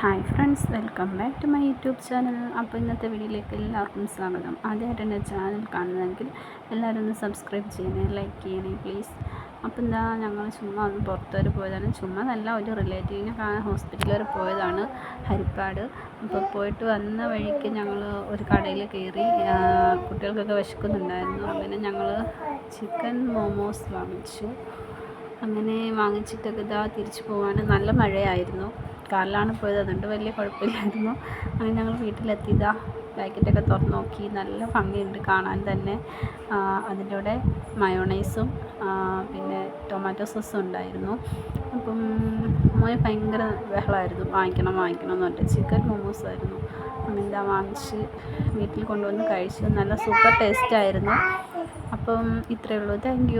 Hi friends welcome back to my YouTube channel. അപ്പോൾ ഇന്നത്തെ വീഡിയോയിലേക്ക് എല്ലാവർക്കും സ്വാഗതം. ആദ്യമായിട്ട് എന്റെ ചാനൽ കാണുന്നതെങ്കിൽ എല്ലാവരും ഒന്ന് സബ്സ്ക്രൈബ് ചെയ്യണേ ലൈക്ക് ചെയ്യണേ പ്ലീസ് അപ്പോൾ എന്താ ഞങ്ങൾ ചുമ്മാ ഒന്ന് പുറത്തുവരെ പോയതാണ്. ചുമ്മാ നല്ല ഒരു റിലേറ്റീവിനെ കാണാൻ ഹോസ്പിറ്റലിൽ വരെ പോയതാണ് ഹരിപ്പാട്. അപ്പോൾ പോയിട്ട് വന്ന വഴിക്ക് ഞങ്ങൾ ഒരു കടയിൽ കയറി കുട്ടികൾക്കൊക്കെ വിശക്കുന്നുണ്ടായിരുന്നു. അങ്ങനെ ഞങ്ങൾ ചിക്കൻ മോമോസ് വാങ്ങിച്ചു. അങ്ങനെ വാങ്ങിച്ചിട്ടൊക്കെ ഇതാ തിരിച്ചു പോകാൻ നല്ല മഴയായിരുന്നു. കാറിലാണ് പോയത്. അതുകൊണ്ട് വലിയ കുഴപ്പമില്ലായിരുന്നു. അങ്ങനെ ഞങ്ങൾ വീട്ടിലെത്തി. ഇതാ പാക്കറ്റൊക്കെ തുറന്ന് നോക്കി. നല്ല ഭംഗിയുണ്ട് കാണാൻ തന്നെ. അതിന്റെ കൂടെ മയോണൈസും പിന്നെ ടൊമാറ്റോ സോസും ഉണ്ടായിരുന്നു. അപ്പം മോന് ഭയങ്കര ബഹളമായിരുന്നു. വാങ്ങിക്കണം വാങ്ങിക്കണം എന്ന് പറഞ്ഞിട്ട്. ചിക്കൻ മോമോസ് ആയിരുന്നു. ഇതാ വാങ്ങിച്ച് വീട്ടിൽ കൊണ്ടുവന്ന് കഴിച്ചു. നല്ല സൂപ്പർ ടേസ്റ്റ് ആയിരുന്നു. അപ്പം ഇത്രയേ ഉള്ളൂ. താങ്ക്